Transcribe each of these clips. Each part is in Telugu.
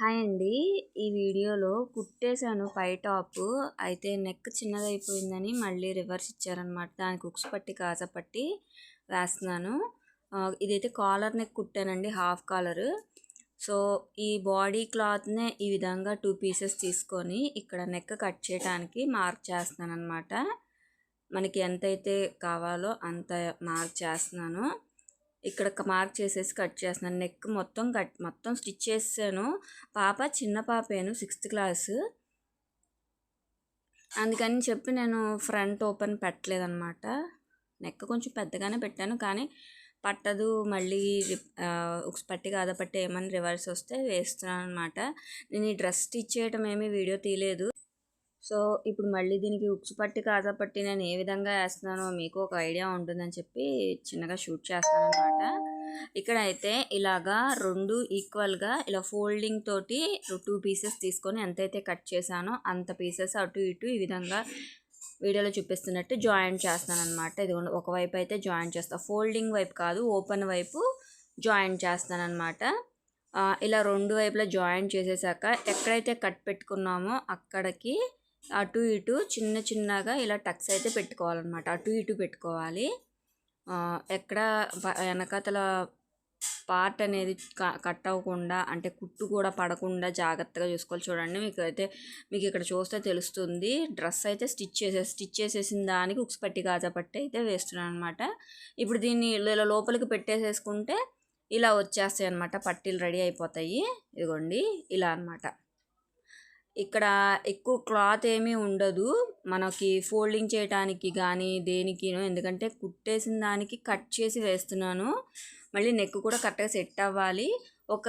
హాయ్ అండి. ఈ వీడియోలో కుట్టేశాను పై టాప్ అయితే నెక్ చిన్నదైపోయిందని మళ్ళీ రివర్స్ ఇచ్చారనమాట దానికి ఉక్స్ పట్టి కాజపట్టి వేస్తున్నాను. ఇదైతే కాలర్ నెక్ కుట్టానండి హాఫ్ కాలర్. సో ఈ బాడీ క్లాత్నే ఈ విధంగా టూ పీసెస్ తీసుకొని ఇక్కడ నెక్ కట్ చేయడానికి మార్క్ చేస్తున్నాను అనమాట మనకి ఎంతైతే కావాలో అంత మార్క్ చేస్తున్నాను. ఇక్కడ మార్క్ చేసేసి కట్ చేస్తున్నాను. నెక్ మొత్తం కట్ మొత్తం స్టిచ్ చేసాను. పాప చిన్న పాపేను సిక్స్త్ క్లాస్ అందుకని చెప్పి నేను ఫ్రంట్ ఓపెన్ పెట్టలేదన్నమాట. నెక్ కొంచెం పెద్దగానే పెట్టాను కానీ పట్టదు. మళ్ళీ ఒక పట్టి కాదా పట్టి ఏమని రివర్స్ వస్తే వేస్తున్నాను అనమాట నేను ఈ డ్రెస్ స్టిచ్ చేయటం ఏమీ వీడియో తీయలేదు. సో ఇప్పుడు మళ్ళీ దీనికి ఉక్స్ పట్టి కాజా పట్టి నేను ఏ విధంగా వేస్తున్నానో మీకు ఒక ఐడియా ఉంటుందని చెప్పి చిన్నగా షూట్ చేస్తాను అనమాట ఇక్కడ అయితే ఇలాగా రెండు ఈక్వల్గా ఇలా ఫోల్డింగ్ తోటి టూ పీసెస్ తీసుకొని ఎంతైతే కట్ చేశానో అంత పీసెస్ అటు ఇటు ఈ విధంగా వీడియోలో చూపిస్తున్నట్టు జాయింట్ చేస్తాను అనమాట ఇది ఒకవైపు అయితే జాయింట్ చేస్తాను ఫోల్డింగ్ వైపు కాదు ఓపెన్ వైపు జాయింట్ చేస్తాను అనమాట ఇలా రెండు వైపులా జాయింట్ చేసేసాక ఎక్కడైతే కట్ పెట్టుకున్నామో అక్కడికి అటు ఇటు చిన్న చిన్నగా ఇలా టక్స్ అయితే పెట్టుకోవాలన్నమాట. అటు ఇటు పెట్టుకోవాలి. ఎక్కడ వెనకతల వెనకాతల పార్ట్ అనేది కట్ అవ్వకుండా అంటే కుట్టు కూడా పడకుండా జాగ్రత్తగా చూసుకోవాలి. చూడండి మీకు అయితే మీకు ఇక్కడ చూస్తే తెలుస్తుంది. డ్రెస్ అయితే స్టిచ్ చేసే స్టిచ్ చేసేసిన దానికి ఉక్స్ పట్టి గాజా పట్టి అయితే వేస్తున్నాను అనమాట ఇప్పుడు దీన్ని ఇలా లోపలికి పెట్టేసేసుకుంటే ఇలా వచ్చేస్తాయి అనమాట పట్టీలు రెడీ అయిపోతాయి. ఇదిగోండి ఇలా అన్నమాట. ఇక్కడ ఎక్కువ క్లాత్ ఏమీ ఉండదు. మనకి ఫోల్డింగ్ చేయడానికి కానీ దేనికినో ఎందుకంటే కుట్టేసిన దానికి కట్ చేసి వేస్తున్నాను. మళ్ళీ నెక్ కూడా కరెక్ట్గా సెట్ అవ్వాలి. ఒక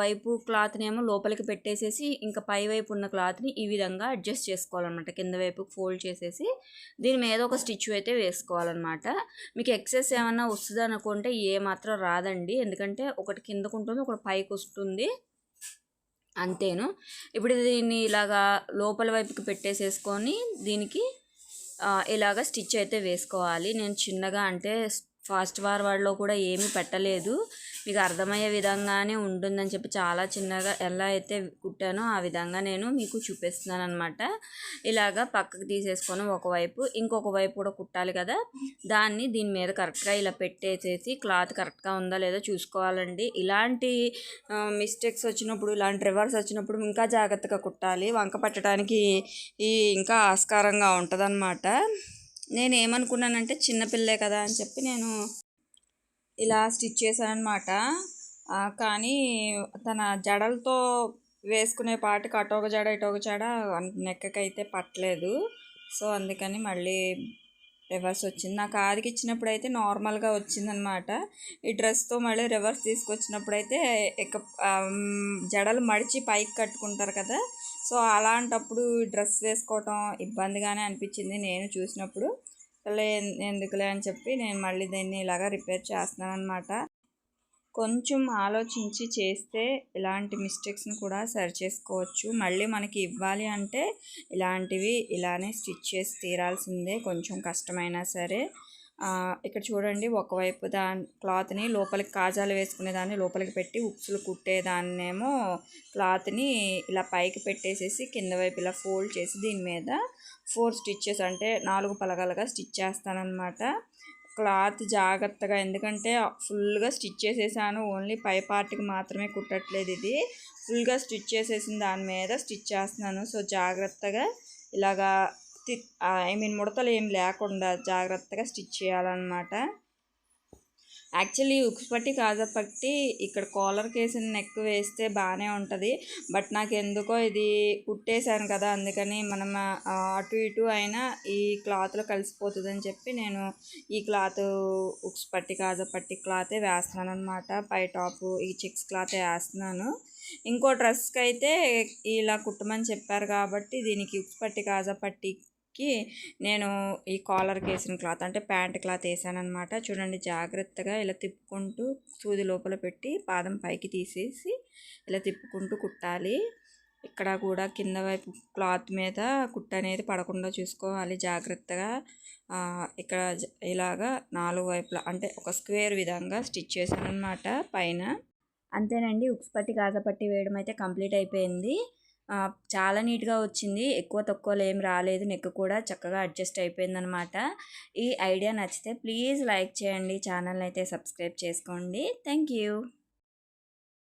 వైపు క్లాత్నేమో లోపలికి పెట్టేసేసి ఇంకా పై వైపు ఉన్న క్లాత్ని ఈ విధంగా అడ్జస్ట్ చేసుకోవాలన్నమాట. కింద వైపు ఫోల్డ్ చేసేసి దీని మీద ఒక స్టిచ్ అయితే వేసుకోవాలన్నమాట. మీకు ఎక్సెస్ ఏమన్నా వస్తుంది అనుకుంటే ఏ మాత్రం రాదండి. ఎందుకంటే ఒకటి కిందకు ఉంటుంది ఒకటి పైకి వస్తుంది. అంతేను. ఇప్పుడు దీన్ని ఇలాగా లోపల వైపుకి పెట్టేసేసుకొని దీనికి ఇలాగ స్టిచ్ అయితే వేసుకోవాలి. నేను చిన్నగా అంటే ఫాస్ట్ ఫార్వర్డ్లో కూడా ఏమీ పెట్టలేదు. మీకు అర్థమయ్యే విధంగానే ఉంటుందని చెప్పి చాలా చిన్నగా ఎలా అయితే కుట్టానో ఆ విధంగా నేను మీకు చూపిస్తున్నాను అనమాట ఇలాగ పక్కకు తీసేసుకొని ఒకవైపు ఇంకొక వైపు కూడా కుట్టాలి కదా. దాన్ని దీని మీద కరెక్ట్గా ఇలా పెట్టేసేసి క్లాత్ కరెక్ట్గా ఉందా లేదో చూసుకోవాలండి. ఇలాంటి మిస్టేక్స్ వచ్చినప్పుడు ఇలాంటి రివర్స్ వచ్చినప్పుడు ఇంకా జాగ్రత్తగా కుట్టాలి. వంక పట్టడానికి ఈ ఇంకా ఆస్కారంగా ఉంటుందన్నమాట. నేను ఏమనుకున్నానంటే చిన్నపిల్లే కదా అని చెప్పి నేను ఇలా స్టిచ్ చేశానమాట కానీ తన జడలతో వేసుకునే పాటికి అటోక జడ ఇటోక జడ నెక్కకైతే పట్టలేదు. సో అందుకని మళ్ళీ రివర్స్ వచ్చింది. నాకు ఆదికి ఇచ్చినప్పుడు అయితే నార్మల్గా వచ్చిందనమాట ఈ డ్రెస్తో మళ్ళీ రివర్స్ తీసుకొచ్చినప్పుడు అయితే ఇక జడలు మడిచి పైకి కట్టుకుంటారు కదా. సో అలాంటప్పుడు డ్రెస్ వేసుకోవటం ఇబ్బందిగానే అనిపించింది నేను చూసినప్పుడు. లే ఎందుకులే అని చెప్పి నేను మళ్ళీ దీన్ని ఇలాగా రిపేర్ చేస్తున్నాను అనమాట కొంచెం ఆలోచించి చేస్తే ఇలాంటి మిస్టేక్స్ని కూడా సరి చేసుకోవచ్చు. మళ్ళీ మనకి ఇవ్వాలి అంటే ఇలాంటివి ఇలానే స్టిచ్ చేసి తీరాల్సిందే. కొంచెం కష్టమైనా సరే. ఇక్కడ చూడండి ఒకవైపు దాని క్లాత్ని లోపలికి కాజాలు వేసుకునే దాన్ని లోపలికి పెట్టి ఉప్సులు కుట్టేదాన్నేమో క్లాత్ని ఇలా పైకి పెట్టేసేసి కింద వైపు ఇలా ఫోల్డ్ చేసి దీని మీద ఫోర్ స్టిచ్చెస్ అంటే నాలుగు పలగలుగా స్టిచ్ చేస్తానన్నమాట. క్లాత్ జాగ్రత్తగా ఎందుకంటే ఫుల్గా స్టిచ్ చేసేసాను ఓన్లీ పై పార్ట్కి మాత్రమే కుట్టట్లేదు ఇది. ఫుల్గా స్టిచ్ చేసేసిన దాని మీద స్టిచ్ చేస్తున్నాను. సో జాగ్రత్తగా ఇలాగా ఐ మీన్ ముడతలు ఏం లేకుండా జాగ్రత్తగా స్టిచ్ చేయాలన్నమాట. యాక్చువల్లీ ఉక్స్ పట్టి కాజా పట్టి ఇక్కడ కాలర్ కేసిన నెక్ వేస్తే బాగానే ఉంటుంది. బట్ నాకు ఎందుకో ఇది కుట్టేశాను కదా అందుకని మనం అటు ఇటు అయినా ఈ క్లాత్లో కలిసిపోతుందని చెప్పి నేను ఈ క్లాత్ ఉక్స్ పట్టి కాజా పట్టి క్లాతే వేస్తున్నాను అనమాట పై టాప్ ఈ చిక్స్ క్లాతే వేస్తున్నాను. ఇంకో డ్రెస్కి అయితే ఇలా కుట్టమని చెప్పారు కాబట్టి దీనికి ఉక్స్ పట్టి కాజా కి నేను ఈ కాలర్కి వేసిన క్లాత్ అంటే ప్యాంట్ క్లాత్ వేసాను అనమాట చూడండి జాగ్రత్తగా ఇలా తిప్పుకుంటూ సూది లోపల పెట్టి పాదం పైకి తీసేసి ఇలా తిప్పుకుంటూ కుట్టాలి. ఇక్కడ కూడా కింద వైపు క్లాత్ మీద కుట్ట అనేది పడకుండా చూసుకోవాలి జాగ్రత్తగా. ఇక్కడ ఇలాగా నాలుగు వైపులా అంటే ఒక స్క్వేర్ విధంగా స్టిచ్ చేశాను అనమాట పైన. అంతేనండి ఉక్స్ పట్టి గాజా పట్టి వేయడం అయితే కంప్లీట్ అయిపోయింది. చాలా నీట్గా వచ్చింది. ఎక్కువ తక్కువలో ఏం రాలేదు. నెక్ కూడా చక్కగా అడ్జస్ట్ అయిపోయిందనమాట ఈ ఐడియా నచ్చితే ప్లీజ్ లైక్ చేయండి. ఛానల్ అయితే సబ్స్క్రైబ్ చేసుకోండి. Thank you